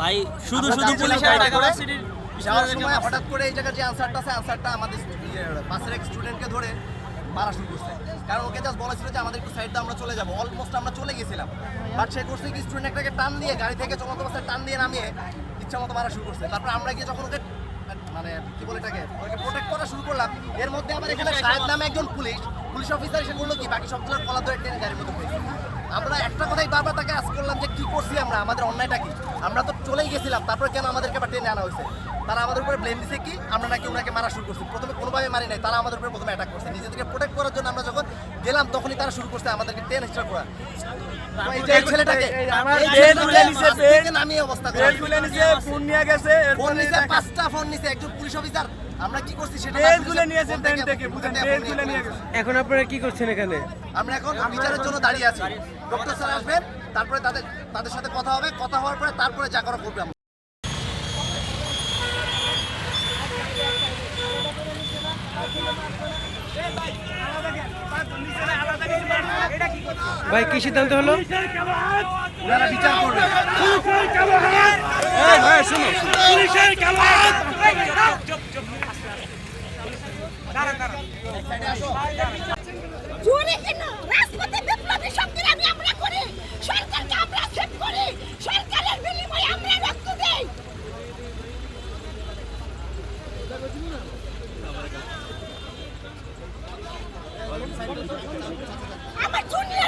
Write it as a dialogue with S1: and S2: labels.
S1: ভাই শুধু শুধু ঢাকা
S2: যাওয়ার সময় হঠাৎ করে এই জায়গায় যে আনসারটা আছে আনসারটা আমাদের ইয়ে, বাসের এক স্টুডেন্টকে ধরে মারা শুরু করছে। কারণ ওকে জাস্ট বলেছিল যে আমাদের একটু সাইড আমরা চলে যাব। অলমোস্ট আমরা চলে গেছিলাম বাট সে করছে কি স্টুডেন্টটাকে টান দিয়ে গাড়ি থেকে চলন্ত অবস্থায় টান দিয়ে নামিয়ে ইচ্ছা মতো মারা শুরু করছে। তারপর আমরা গিয়ে যখন ওকে মানে কি বলে এটাকে ওকে প্রোটেক্ট করা শুরু করলাম এর মধ্যে আবার এখানে সাহেব নামে একজন পুলিশ পুলিশ অফিসার এসে বলল কি বাকি সবগুলোর কলা ধরে টেনে গাড়ির মধ্যে আমরা একটা কথাই বারবার তাকে আজ করলাম যে কি করছি আমরা? আমাদের অন্যায়টা কি? আমরা তো চলেই গেছিলাম তারপর কেন আমাদেরকে আবার টেনে আনা হয়েছে? তারা আমাদের উপরে ব্লেম দিছে কি? আমরা নাকি ওনাকে মারা শুরু করছি। প্রথমে কোনোভাবে মারি নাই তারা আমাদের উপরে প্রথমে অ্যাটাক করছে। নিজেদেরকে প্রোটেক্ট করার জন্য আমরা যখন গেলাম তখনই তারা শুরু করছে আমাদেরকে টেন স্টার করা। তো এই যে এই ছেলেটাকে
S3: এই আমার
S2: এই
S3: বেল
S2: ছেলেটাকে
S3: তুলে নিছে,
S2: বাস থেকে নামিয়ে অবস্থা করা
S3: বেল তুলে নিছে ফোন নিয়ে গেছে
S2: ফোন নিছে পাঁচটা ফোন নিছে একজন পুলিশ অফিসার আমরা কি করছি সেটা
S3: বেল তুলে নিয়েছে থেকে বুঝেন
S2: ফোন
S3: বেল
S2: থেকে
S3: তুলে নিয়ে গেছে।
S4: এখন আপনারা কি করছেন এখানে?
S2: আমরা এখন বিচারের জন্য দাঁড়িয়ে আছি। ডক্টর স্যার আসবেন। তারপরে তাদের তাদের সাথে কথা হবে কথা হওয়ার পরে তারপরে যা করা করবে আমরা।
S4: ভাই কি সিদ্ধান্ত হলো?
S2: ওনারা বিচার করবে।
S5: জোরে কেন? রাজপথে আমার জুনিয়র